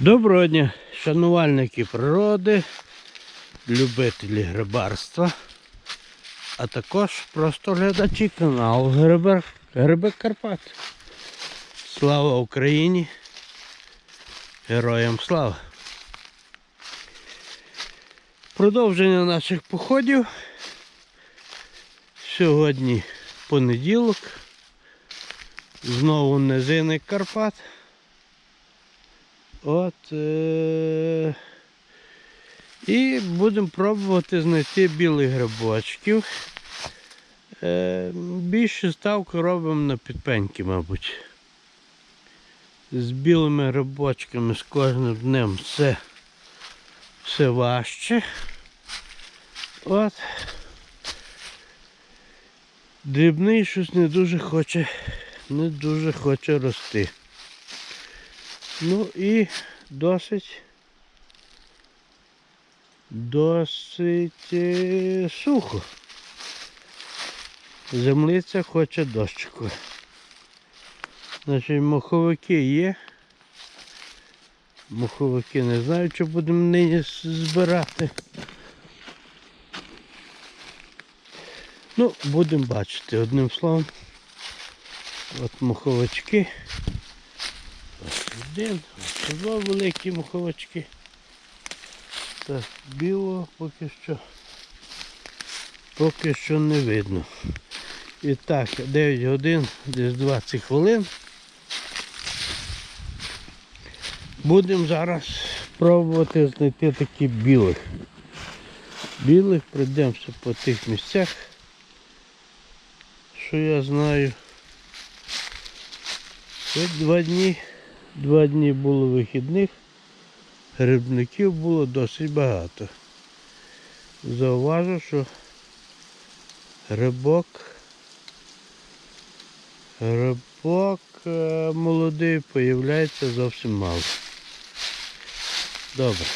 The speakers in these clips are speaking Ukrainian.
Доброго дня, шанувальники природи, любителі грибарства, а також просто глядачі каналу Грибер, Грибик Карпат. Слава Україні! Героям слава! Продовження наших походів. Сьогодні понеділок. Знову низини Карпат. От. Е- і будемо пробувати знайти білих грибочків. Е- більше ставку робимо на підпеньки, мабуть. З білими грибочками з кожним днем все, все важче. От. Дрібний щось не дуже хоче, не дуже хоче рости. Ну і досить досить е, сухо. Землиця хоче дощику. Значить, моховики є. Моховики не знаю, чи будемо нині збирати. Ну, будемо бачити, одним словом. От моховички. Ось один, ось два великі муховички. Так, білого поки що. Поки що не видно. І так, 9 годин, десь 20 хвилин. Будемо зараз пробувати знайти такі білих. Білих прийдемося по тих місцях, що я знаю. Ось два дні. Два дні було вихідних, грибників було досить багато. Зауважу, що грибок, грибок е, молодий появляється зовсім мало. Добре.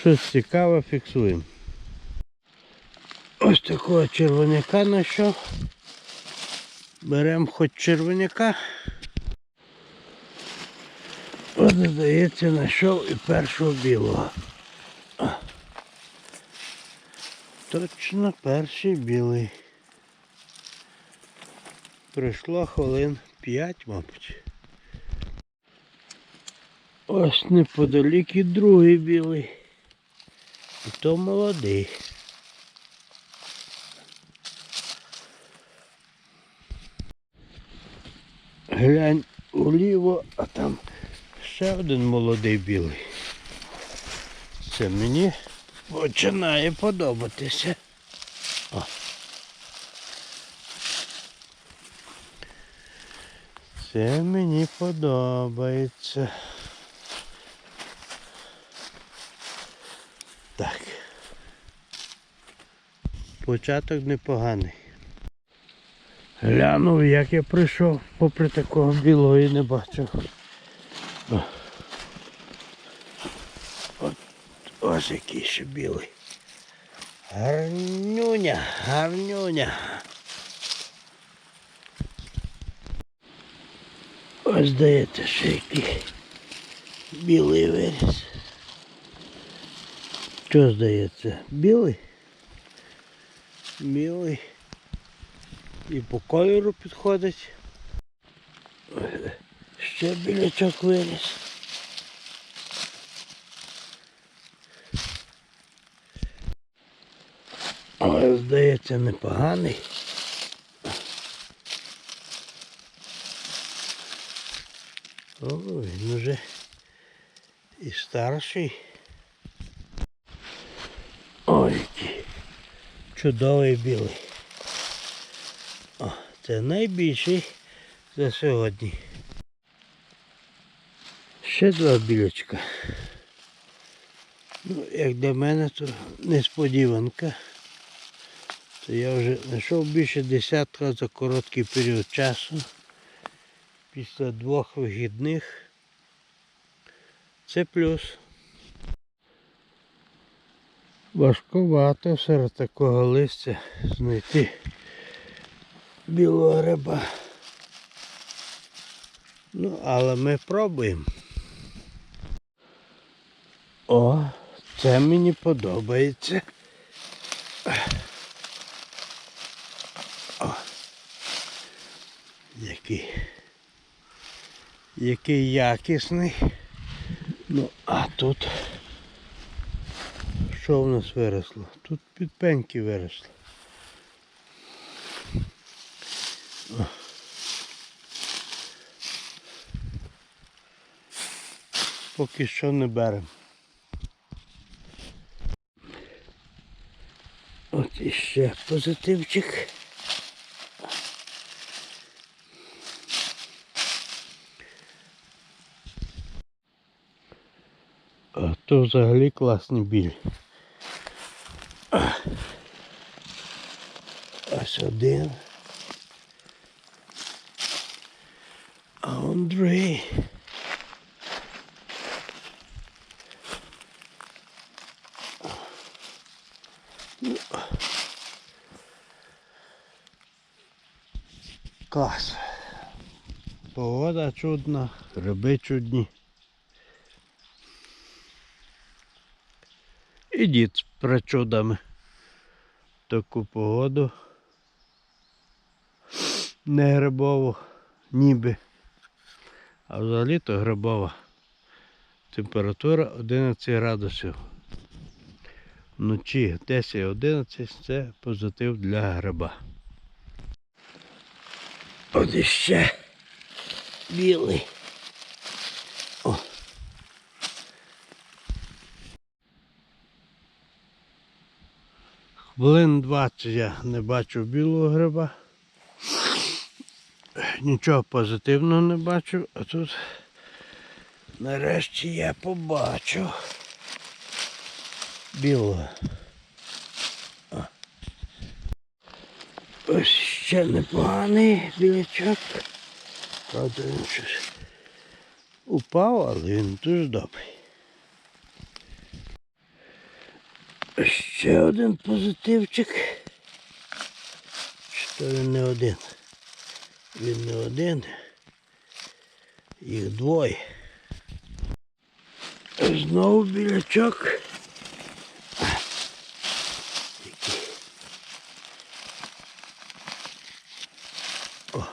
Щось цікаве фіксуємо. Ось такого червоняка знайшов. Беремо хоч червоняка. От, здається, знайшов і першого білого. Точно перший білий. Пройшло хвилин 5, мабуть. Ось неподалік і другий білий. І то молодий. Глянь уліво, а там ще один молодий білий. Це мені починає подобатися. О. Це мені подобається. Так. Початок непоганий. Глянув, як я прийшов, попри такого білого і не бачив. От, ось який ще білий. Гарнюня, гарнюня. Ось здається, ще який білий виріс. Що здається? Білий? Білий. І по кольору підходить. Ще білячок виріс. Але здається непоганий. О, він уже і старший. Ой, чудовий білий. О, це найбільший за сьогодні. Ще два білячка. Ну, як для мене, то несподіванка. То я вже знайшов більше десятка за короткий період часу. Після двох вихідних. Це плюс. Важковато серед такого листя знайти білого гриба. Ну, але ми пробуємо. О, це мені подобається. О, який, який якісний. Ну, а тут що в нас виросло? Тут підпеньки виросли. Поки що не беремо. От іще позитивчик. А то взагалі класний біль. Ось один. А он. Клас. Погода чудна, гриби чудні. І дід з причудами. Таку погоду. Не грибову, ніби. А взагалі то грибова. Температура 11 градусів. Вночі 10-11 це позитив для гриба. От іще білий. О. Хвилин 20 я не бачив білого гриба. Нічого позитивного не бачив, а тут нарешті я побачив білого. О. Ось ще непоганий білячок. Правда, він щось упав, але він дуже добрий. Ще один позитивчик. Чи то він не один? Він не один. Їх двоє. Знову білячок. Який. О.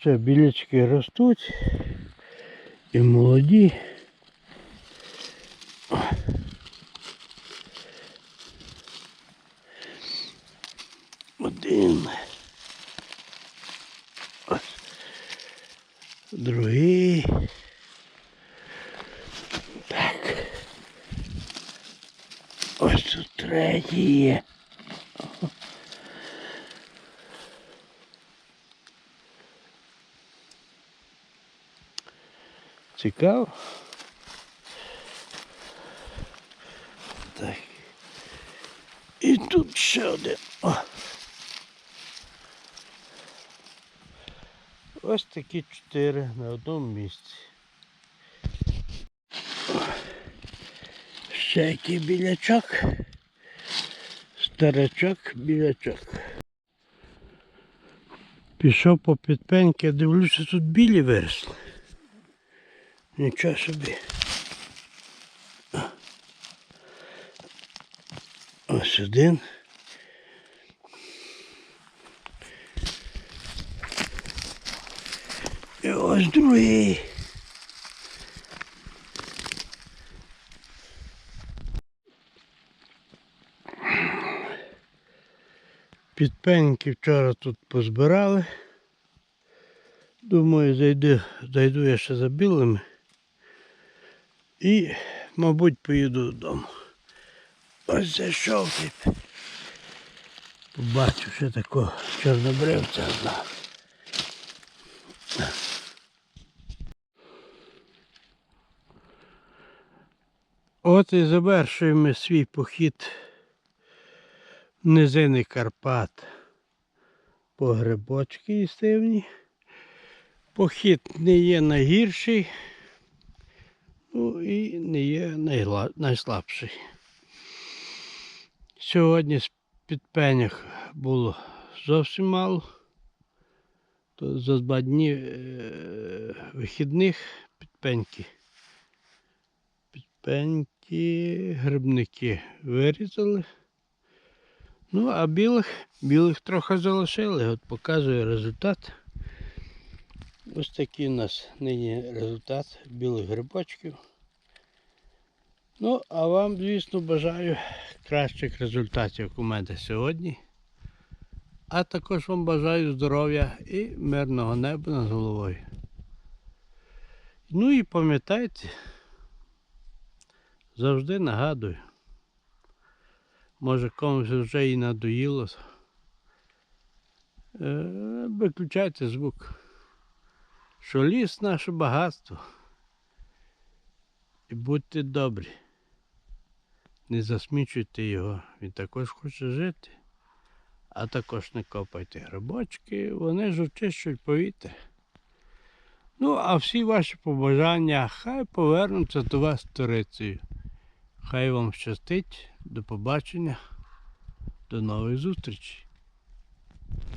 Ще білячки ростуть і молоді. Один. Другий. Так. Ось тут третій є. Цікаво. Так. І тут ще один. О. Ось такі чотири на одному місці. Ще який білячок. Старачок, білячок. Пішов по підпеньки, дивлюся, тут білі виросли. Нічого собі. Ось один. І ось другий. Підпеньки вчора тут позбирали. Думаю, зайду, зайду я ще за білими. І, мабуть, поїду додому. Ось зайшов тут. Побачив ще такого чорнобривця одного. От і завершуємо свій похід в низини Карпат по грибочки їстивні. Похід не є найгірший, ну і не є найслабший. Сьогодні з підпенях було зовсім мало. То за два дні е, вихідних під підпеньки. Підпеньки, грибники вирізали. Ну, а білих, білих трохи залишили. От показую результат. Ось такий у нас нині результат білих грибочків. Ну, а вам, звісно, бажаю кращих результатів, як у мене сьогодні. А також вам бажаю здоров'я і мирного неба над головою. Ну і пам'ятайте, завжди нагадую. Може комусь вже і надоїло. Е, Виключайте звук. Що ліс наше багатство. І будьте добрі. Не засмічуйте його. Він також хоче жити. А також не копайте грибочки, вони ж очищують повітря. Ну, а всі ваші побажання хай повернуться до вас сторицею. Хай вам щастить. До побачення. До нових зустрічей.